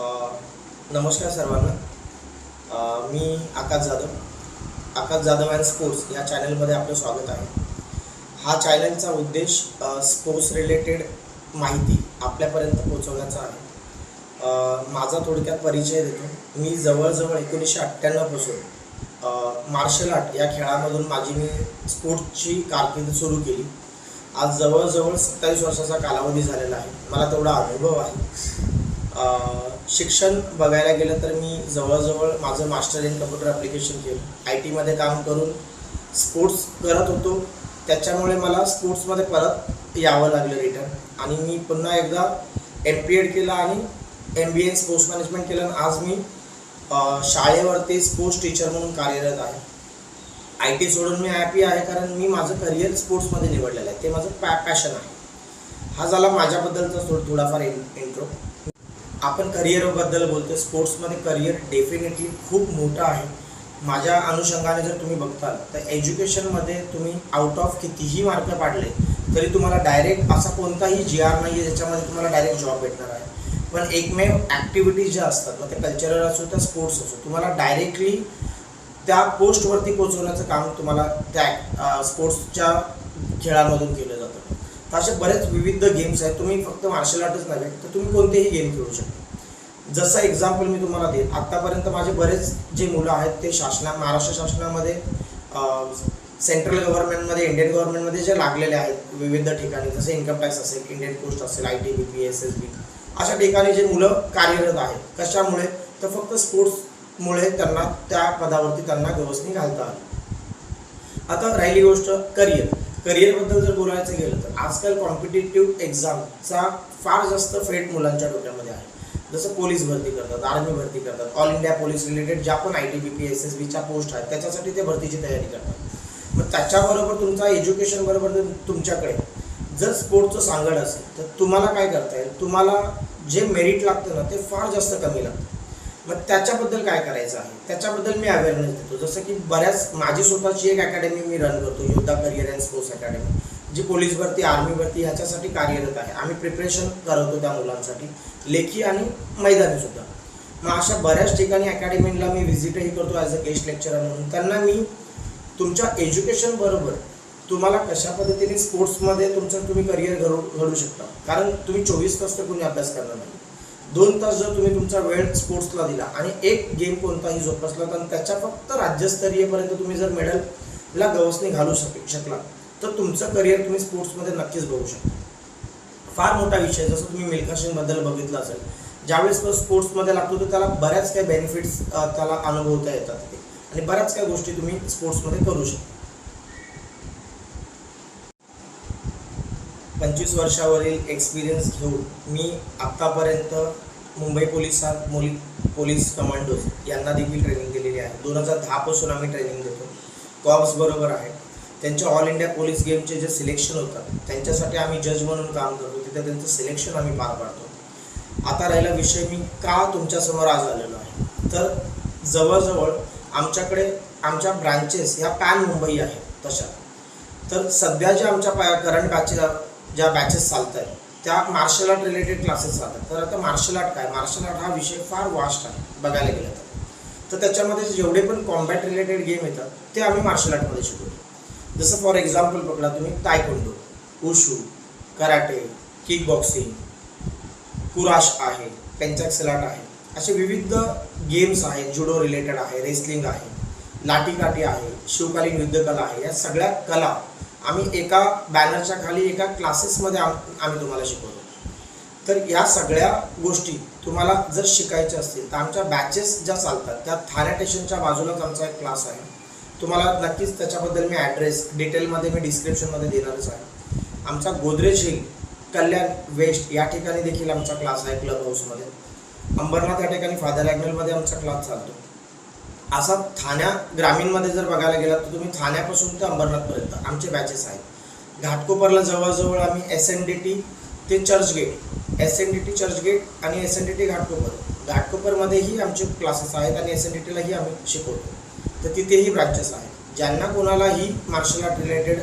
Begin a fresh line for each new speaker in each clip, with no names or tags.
नमस्कार सर्वांना. मी आकाश जाधव. आकाश जाधव अँड स्पोर्ट्स या चॅनलमध्ये आपलं स्वागत आहे. हा चॅनलचा उद्देश स्पोर्ट्स रिलेटेड माहिती आपल्यापर्यंत पोहोचवण्याचा आहे. माझा थोडक्यात परिचय देतो. मी जवळजवळ एकोणीसशे अठ्ठ्याण्णवपासून मार्शल आर्ट या खेळामधून माझी मी स्पोर्ट्सची कारकीर्द सुरू केली. आज जवळजवळ सत्तावीस वर्षाचा कालावधी झालेला आहे. मला तेवढा अनुभव आहे. शिक्षण बघायला गेलं तर मी जवळजवळ माझं मास्टर इन कम्प्युटर ॲप्लिकेशन केलं. आय टीमध्ये काम करून स्पोर्ट्स करत होतो. त्याच्यामुळे मला स्पोर्ट्समध्ये परत यावं लागलं रिटर्न. आणि मी पुन्हा एकदा एम पी एड केला आणि M B A sports management केलं आणि आज मी शाळेवरती स्पोर्ट्स टीचर म्हणून कार्यरत आहे. आय टी सोडून मी हॅपी आहे कारण मी माझं करिअर स्पोर्ट्समध्ये निवडलेलं आहे. ते माझं पॅ पॅशन आहे. हा झाला माझ्याबद्दलचा थोड थोडाफार इंट्रो आपण करिअरबद्दल बोलतो स्पोर्ट्समध्ये करिअर डेफिनेटली खूप मोठं आहे. माझ्या अनुषंगाने जर तुम्ही बघताल तर एज्युकेशनमध्ये तुम्ही आउट ऑफ कितीही मार्क पाडले तरी तुम्हाला डायरेक्ट असा कोणताही जी आर नाही आहे ज्याच्यामध्ये तुम्हाला डायरेक्ट जॉब भेटणार आहे. पण एकमेव ॲक्टिव्हिटीज ज्या असतात मग ते कल्चरल असो त्या स्पोर्ट्स असो तुम्हाला डायरेक्टली त्या पोस्टवरती पोचवण्याचं काम तुम्हाला त्या स्पोर्ट्सच्या खेळामधून केलं असे बरेच विविध गेम्स आहेत. तुम्ही फक्त मार्शल आर्टच नव्हे तर तुम्ही कोणतेही गेम खेळू शकता. जसं एक्झाम्पल मी तुम्हाला देईन. आत्तापर्यंत माझे बरेच जे मुलं आहेत ते शासना महाराष्ट्र शासनामध्ये सेंट्रल गव्हर्नमेंटमध्ये इंडियन गव्हर्नमेंटमध्ये जे लागलेले आहेत विविध ठिकाणी जसे इन्कम टॅक्स असेल इंडियन पोस्ट असेल I T B P S S B अशा ठिकाणी जे मुलं कार्यरत आहेत कशामुळे? तर फक्त स्पोर्ट्समुळे त्यांना त्या पदावरती त्यांना गवसणी घालता आली. आता राहिली गोष्ट करिअर करिअरबद्दल जर बोलायचं गेलं तर आजकाल कॉम्पिटेटिव्ह एक्झामचा फार जास्त फेट मुलांच्या डोक्यामध्ये आहे. जसं पोलीस भरती करतात आर्मी भरती करतात ऑल इंडिया पोलीस रिलेटेड ज्या पण I T B P S S बीच्या पोस्ट आहेत त्याच्यासाठी ते भरतीची तयारी करतात. मग त्याच्याबरोबर तुमचा एज्युकेशन बरोबर जर तुमच्याकडे जर स्पोर्टचं सांगड असेल तर तुम्हाला काय करता येईल? तुम्हाला जे मेरिट लागतं ना ते फार जास्त कमी लागतं. मग त्याच्याबद्दल काय करायचं? आहे त्याच्याबद्दल मी अवेअरनेस देतो. जसं की बऱ्याच माझी स्वतःची एक अकॅडमी मी रन करतो Yoddha career and sports academy G police भरती आर्मी भरती ह्याच्यासाठी कार्यरत आहे. आम्ही प्रिपरेशन करवतो त्या मुलांसाठी. लेखी आणि मैदानी सुद्धा. मग अशा बऱ्याच ठिकाणी अकॅडमीला मी व्हिजिटही करतो ॲज अ गेस्ट लेक्चरर म्हणून. त्यांना मी तुमच्या एज्युकेशन बरोबर तुम्हाला कशा पद्धतीने स्पोर्ट्समध्ये तुमचं तुम्ही करिअर घडू घडू शकता? कारण तुम्ही चोवीस तास तर कोणी अभ्यास करणार नाही. दोन तास जर तुम्ही तुमचा वेळ स्पोर्ट्सला दिला आणि एक गेम कोणताही जोपासला तर त्याच्या फक्त राज्यस्तरीयपर्यंत तुम्ही जर मेडलला गवसणी घालू शक शकला तर तुमचं करिअर तुम्ही स्पोर्ट्समध्ये नक्कीच बघू शकता. फार मोठा विषय जसं तुम्ही मिल्खा सिंगबद्दल बघितलं असेल ज्यावेळेस तो स्पोर्ट्समध्ये लागतो तर त्याला बऱ्याच काही बेनिफिट्स त्याला अनुभवता येतात. आणि बऱ्याच काही गोष्टी तुम्ही स्पोर्ट्समध्ये करू शकता. पंचवीस वर्षावरील एक्सपिरियन्स घेऊन मी आत्तापर्यंत मुंबई पोलिसात मुली पोलीस कमांडोज यांना देखील ट्रेनिंग दिलेली आहे. दोन हजार दहापासून आम्ही ट्रेनिंग देतो. कॉप्स बरोबर आहे. त्यांच्या ऑल इंडिया पोलीस गेमचे जे सिलेक्शन होतात त्यांच्यासाठी आम्ही जज म्हणून काम करतो. तिथे त्यांचं सिलेक्शन आम्ही पार पाडतो. आता राहिला विषय मी का तुमच्यासमोर आज आलेलो आहे? तर जवळजवळ आमच्याकडे आमच्या ब्रांचेस ह्या पॅन मुंबई आहेत तशा. तर सध्या ज्या आमच्या करंट बॅचेस ज्या बॅचेस चालत आहेत त्या मार्शल आर्ट रिलेटेड क्लासेस चालतात. तर आता मार्शल आर्ट काय? मार्शल आर्ट हा विषय फार वास्ट आहे बघायला गेलं तर. तर त्याच्यामध्ये जेवढे पण कॉम्बॅट रिलेटेड गेम येतात ते आम्ही मार्शल आर्टमध्ये शिकवतो. जसं फॉर एक्झाम्पल पकडा तुम्ही taekwondo wushu karate kick boxing kurash आहे पेंचॅक्सलाट आहे. असे विविध गेम्स आहेत जुडो रिलेटेड आहे रेसलिंग आहे लाठीकाठी आहे शिवकालीन युद्धकला आहे या सगळ्या कला आम्ही एका बॅनरच्या खाली एका क्लासेसमध्ये आम आम्ही तुम्हाला शिकवतो. तर या सगळ्या गोष्टी तुम्हाला जर शिकायच्या असतील तर आमच्या बॅचेस ज्या चालतात त्या ठाणे स्टेशनच्या बाजूलाच आमचा एक क्लास आहे. तुम्हाला नक्कीच त्याच्याबद्दल मी ॲड्रेस डिटेलमध्ये मी डिस्क्रिप्शनमध्ये देणारच आहे. आमचा गोदरेज हिल कल्याण वेस्ट या ठिकाणी देखील आमचा क्लास आहे क्लब हाऊसमध्ये अंबरनाथ या ठिकाणी फादर ॲग्नलमध्ये आमचा क्लास चालतो. असा ठाण्या ग्रामीणमध्ये जर बघायला गेलात तर तुम्ही ठाण्यापासून ते अंबरनाथपर्यंत आमचे बॅचेस आहेत. घाटकोपरला जवळजवळ आम्ही एस एन डी टी ते Churchgate S N D T Churchgate आणि S N D T Ghatkopar. घाटकोपरमध्येही आमचे क्लासेस आहेत आणि एस एन डी टीलाही आम्ही शिकवतो. तर तिथेही ब्रांचेस आहेत. ज्यांना कोणालाही मार्शल आर्ट रिलेटेड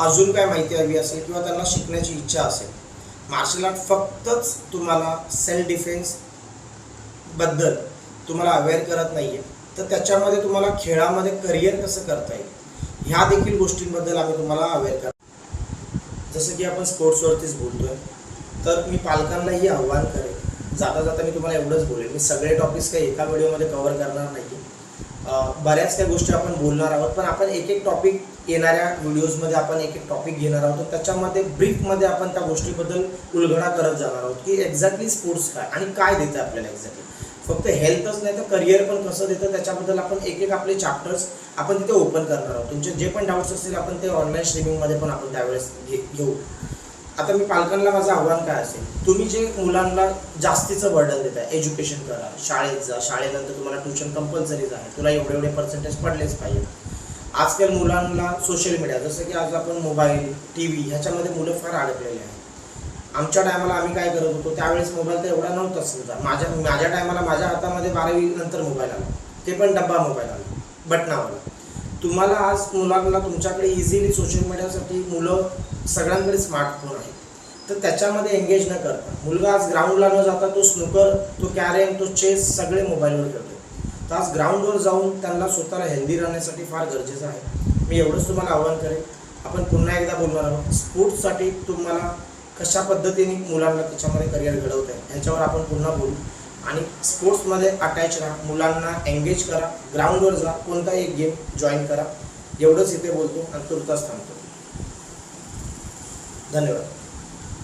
अजून काय माहिती हवी असेल किंवा त्यांना शिकण्याची इच्छा असेल मार्शल आर्ट फक्तच तुम्हाला सेल्फ डिफेन्सबद्दल तुम्हाला अवेअर करत नाही आहे तर त्याच्यामध्ये तुम्हाला खेळामध्ये करिअर कसं करता येईल? ह्या देखील गोष्टींबद्दल आम्ही तुम्हाला अवेअर करतो जसं की आपण स्पोर्ट्सवरतीच बोलतोय तर मी पालकांनाही आव्हान करेन. जाता जाता मी तुम्हाला एवढंच बोलेन. मी सगळे टॉपिक्स काही एका व्हिडिओमध्ये कव्हर करणार नाही बऱ्याच काही गोष्टी आपण बोलणार आहोत पण आपण एक एक टॉपिक येणाऱ्या व्हिडिओजमध्ये आपण एक एक टॉपिक घेणार आहोत. त्याच्यामध्ये ब्रीफमध्ये आपण त्या गोष्टीबद्दल उलगडा करत जाणार आहोत की एक्झॅक्टली स्पोर्ट्स काय आणि काय देतं आपल्याला एक्झॅक्टली फक्त हेल्थच नाही तर करिअर पण कसं देतं त्याच्याबद्दल आपण एक एक आपले चॅप्टर्स आपण तिथे ओपन करणार आहोत. तुमचे जे पण डाऊट्स असतील आपण ते ऑनलाईन स्ट्रीमिंगमध्ये पण आपण त्यावेळेस घे- घेऊ. आता मी पालकांना माझं आव्हान काय असेल? तुम्ही जे मुलांना जास्तीचं बर्डन देताय एज्युकेशन करा शाळेत जा शाळेनंतर तुम्हाला ट्युशन कंपल्सरीच आहे तुला एवढे एवढे पर्सेंटेज पडलेच पाहिजे. आजकाल मुलांना सोशल मीडिया जसं की आज आपण मोबाईल टी व्ही ह्याच्यामध्ये मुलं फार अडकलेले आहेत. आमच्या टायमाला आम्ही काय करत होतो त्यावेळेस मोबाईल तर एवढा नव्हता समजा माझ्या माझ्या टायमाला माझ्या हातामध्ये बारावी नंतर मोबाईल आला. ते पण डब्बा मोबाईल आला बटनावाला. तुम्हाला आज मुलांना तुमच्याकडे इझिली सोशल मीडियासाठी मुलं सगळ्यांकडे स्मार्टफोन आहे तर त्याच्यामध्ये एंगेज न करता मुलगा आज ग्राउंडला न जाता तो स्नूकर तो कॅरेम तो चेस सगळे मोबाईलवर खेळतो तर आज ग्राउंडवर जाऊन त्यांना स्वतःला हेल्दी राहण्यासाठी फार गरजेचं आहे. मी एवढंच तुम्हाला आवाहन करेन. आपण पुन्हा एकदा बोलणार आहोत. स्पोर्ट्ससाठी तुम्हाला कशा पद्धतीने मुलांना त्याच्यामध्ये करिअर घडवत आहे ह्याच्यावर आपण पुन्हा बोलू. आणि स्पोर्ट्समध्ये अटॅच राहा मुलांना एंगेज करा ग्राउंडवर जा कोणताही एक गेम जॉईन करा. एवढंच इथे बोलतो आणि तुर्तास थांबतो. धन्यवाद.